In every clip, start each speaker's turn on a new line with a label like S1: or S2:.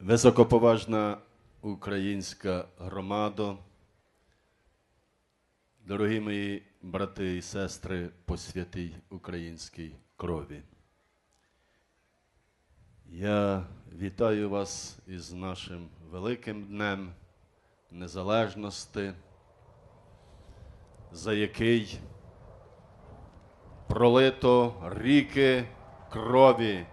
S1: Високоповажна українська громада, дорогі мої брати і сестри по святій українській крові. Я вітаю вас із нашим великим днем незалежності, за який пролито ріки крові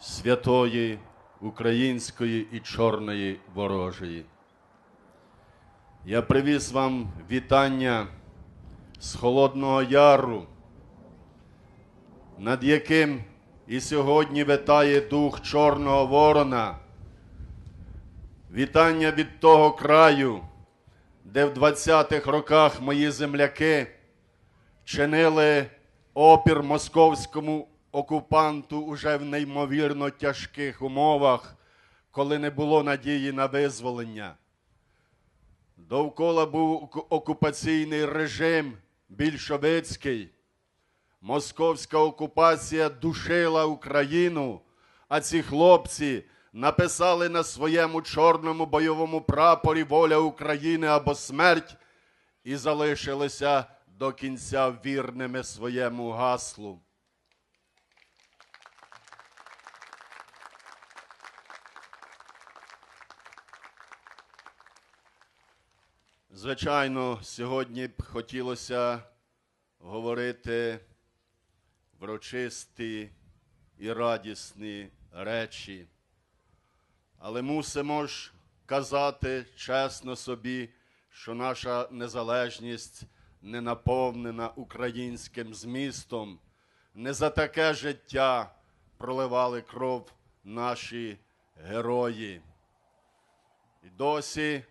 S1: святої української і чорної ворожої. Я привіз вам вітання з Холодного Яру, над яким і сьогодні витає дух Чорного Ворона. Вітання від того краю, де в 20-х роках мої земляки чинили опір московському окупанту уже в неймовірно тяжких умовах, коли не було надії на визволення. Довкола був окупаційний режим більшовицький. Московська окупація душила Україну, а ці хлопці написали на своєму чорному бойовому прапорі воля України або смерть і залишилися до кінця вірними своєму гаслу. Звичайно, сьогодні б хотілося говорити врочисті і радісні речі, але мусимо ж казати чесно собі, що наша незалежність не наповнена українським змістом. Не за таке життя проливали кров наші герої. І досі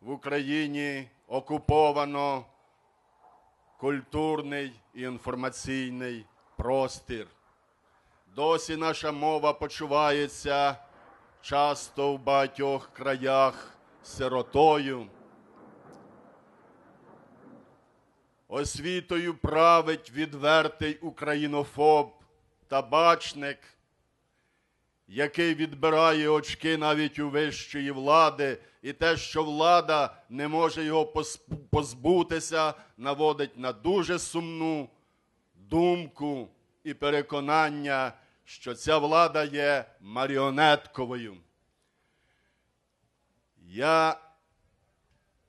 S1: в Україні окуповано культурний і інформаційний простір. Досі наша мова почувається часто в багатьох краях сиротою. Освітою править відвертий українофоб табачник, який відбирає очки навіть у вищої влади, і те, що влада не може його позбутися, наводить на дуже сумну думку і переконання, що ця влада є маріонетковою. Я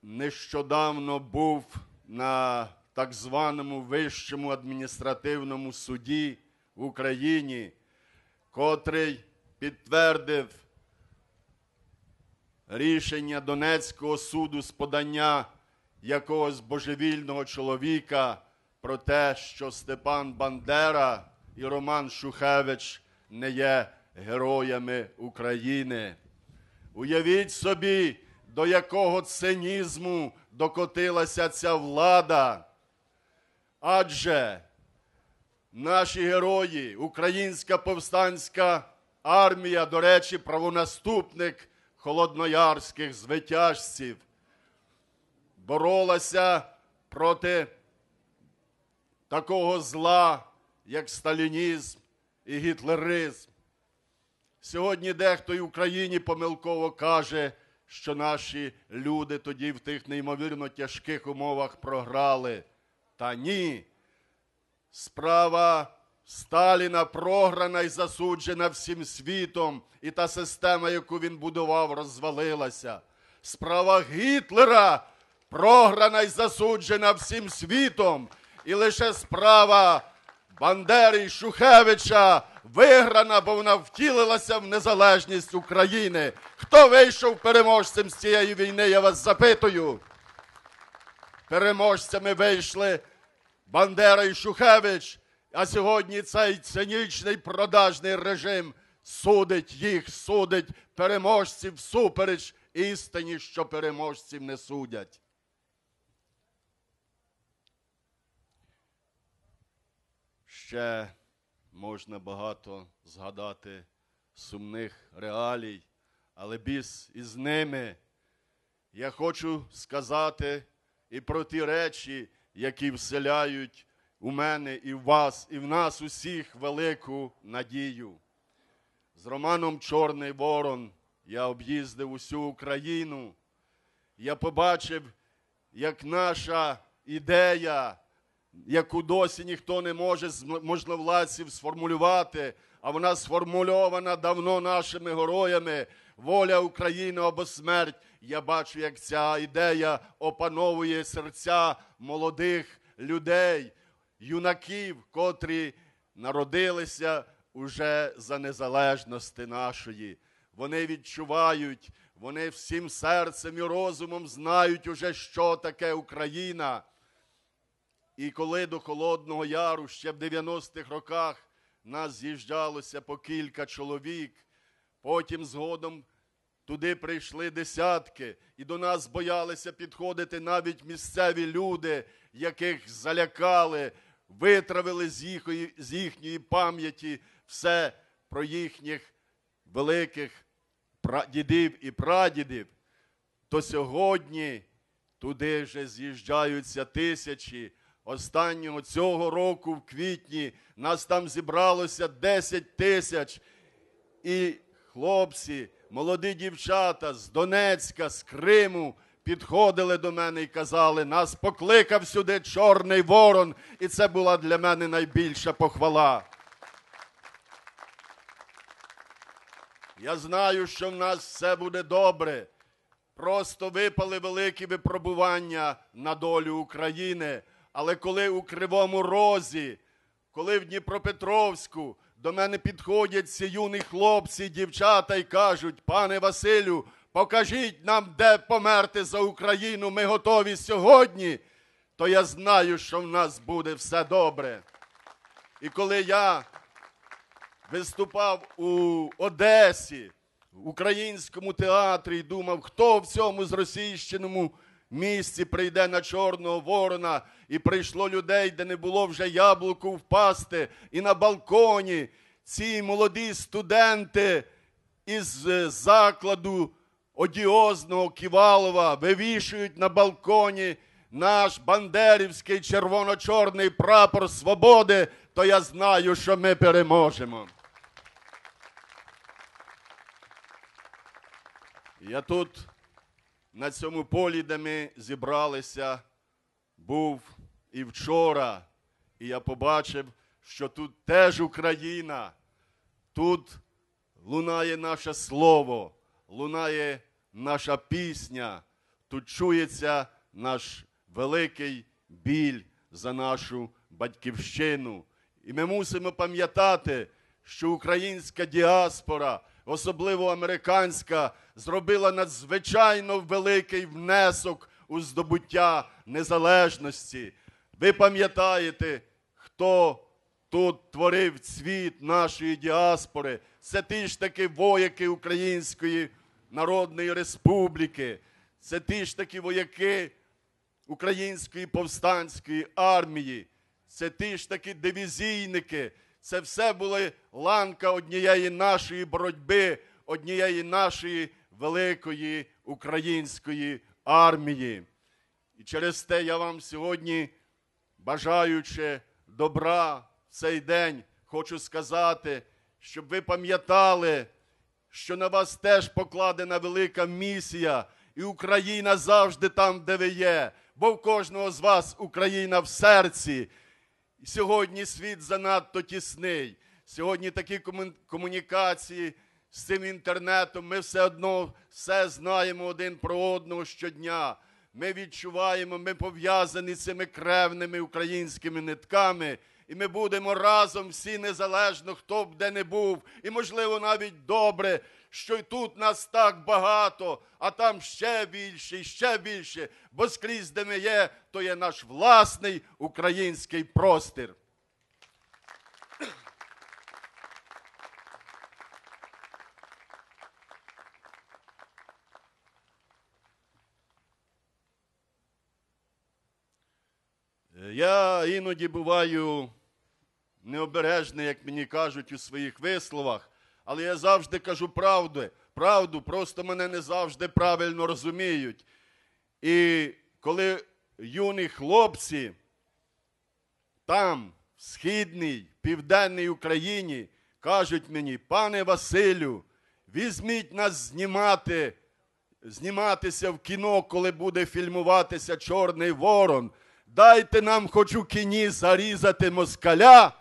S1: нещодавно був на так званому Вищому адміністративному суді в Україні, котрий підтвердив рішення Донецького суду з подання якогось божевільного чоловіка про те, що Степан Бандера і Роман Шухевич не є героями України. Уявіть собі, до якого цинізму докотилася ця влада. Адже наші герої, українська повстанська армія, до речі, правонаступник холодноярських звитяжців, боролася проти такого зла, як сталінізм і гітлеризм. Сьогодні дехто і в Україні помилково каже, що наші люди тоді в тих неймовірно тяжких умовах програли. Та ні. Справа Сталіна програна і засуджена всім світом, і та система, яку він будував, розвалилася. Справа Гітлера програна і засуджена всім світом, і лише справа Бандери і Шухевича виграна, бо вона втілилася в незалежність України. Хто вийшов переможцем з цієї війни, я вас запитую. Переможцями вийшли Бандера і Шухевич, а сьогодні цей цинічний продажний режим судить їх, судить переможців всупереч істині, що переможців не судять. Ще можна багато згадати сумних реалій, але біс із ними. Я хочу сказати і про ті речі, які вселяють у мене і в вас, і в нас усіх велику надію. З Романом Чорний Ворон я об'їздив усю Україну. Я побачив, як наша ідея, яку досі ніхто не може з можновладців сформулювати, а вона сформульована давно нашими героями. Воля України або смерть. Я бачу, як ця ідея опановує серця молодих людей, юнаків, котрі народилися уже за незалежності нашої. Вони відчувають, вони всім серцем і розумом знають уже, що таке Україна. І коли до Холодного Яру ще в 90-х роках нас з'їжджалося по кілька чоловік, потім згодом туди прийшли десятки, і до нас боялися підходити навіть місцеві люди, яких залякали, витравили з їхньої, з їхньої пам'яті все про їхніх великих дідів і прадідів, то сьогодні туди вже з'їжджаються тисячі. Останнього цього року, в квітні, нас там зібралося 10 тисяч. І хлопці, молоді дівчата з Донецька, з Криму підходили до мене і казали, нас покликав сюди Чорний Ворон, і це була для мене найбільша похвала. Я знаю, що в нас все буде добре. Просто випали великі випробування на долю України. Але коли у Кривому Розі, коли в Дніпропетровську до мене підходять ці юні хлопці, дівчата і кажуть, пане Василю, покажіть нам, де померти за Україну, ми готові сьогодні, то я знаю, що в нас буде все добре. І коли я виступав у Одесі, в українському театрі і думав, хто в цьому зросійщеному місці прийде на Чорного Ворона, і прийшло людей, де не було вже яблуку впасти, і на балконі ці молоді студенти із е, закладу одіозного Ківалова вивішують на балконі наш бандерівський червоно-чорний прапор свободи, то я знаю, що ми переможемо. Я тут, на цьому полі, де ми зібралися, був і вчора, і я побачив, що тут теж Україна, тут лунає наше слово, лунає наша пісня, тут чується наш великий біль за нашу батьківщину. І ми мусимо пам'ятати, що українська діаспора, особливо американська, зробила надзвичайно великий внесок у здобуття незалежності. Ви пам'ятаєте, хто тут творив цвіт нашої діаспори? Це ті ж таки вояки Української Народної Республіки, це ті ж таки вояки Української повстанської армії, це ті ж таки дивізійники. Це все була ланка однієї нашої боротьби, однієї нашої великої української армії. І через те я вам сьогодні, бажаючи добра в цей день, хочу сказати, щоб ви пам'ятали, що на вас теж покладена велика місія, і Україна завжди там, де ви є, бо в кожного з вас Україна в серці. І сьогодні світ занадто тісний. Сьогодні такі комунікації з цим інтернетом. Ми все одно все знаємо один про одного щодня. Ми відчуваємо, ми пов'язані цими кревними українськими нитками. І ми будемо разом всі незалежно, хто б де не був. І, можливо, навіть добре, що й тут нас так багато, а там ще більше і ще більше. Бо скрізь, де ми є, то є наш власний український простір. Я іноді буваю необережний, як мені кажуть, у своїх висловах, але я завжди кажу правду, правду, просто мене не завжди правильно розуміють. І коли юні хлопці там, в східній, південній Україні, кажуть мені, пане Василю, візьміть нас знімати, зніматися в кіно, коли буде фільмуватися Чорний Ворон. Дайте нам хоч у кіні зарізати москаля,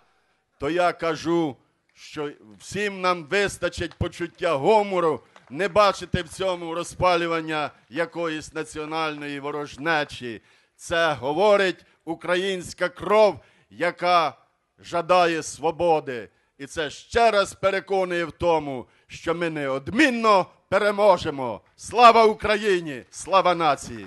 S1: то я кажу, що всім нам вистачить почуття гумору, не бачити в цьому розпалювання якоїсь національної ворожнечі. Це говорить українська кров, яка жадає свободи. І це ще раз переконує в тому, що ми неодмінно переможемо. Слава Україні! Слава нації!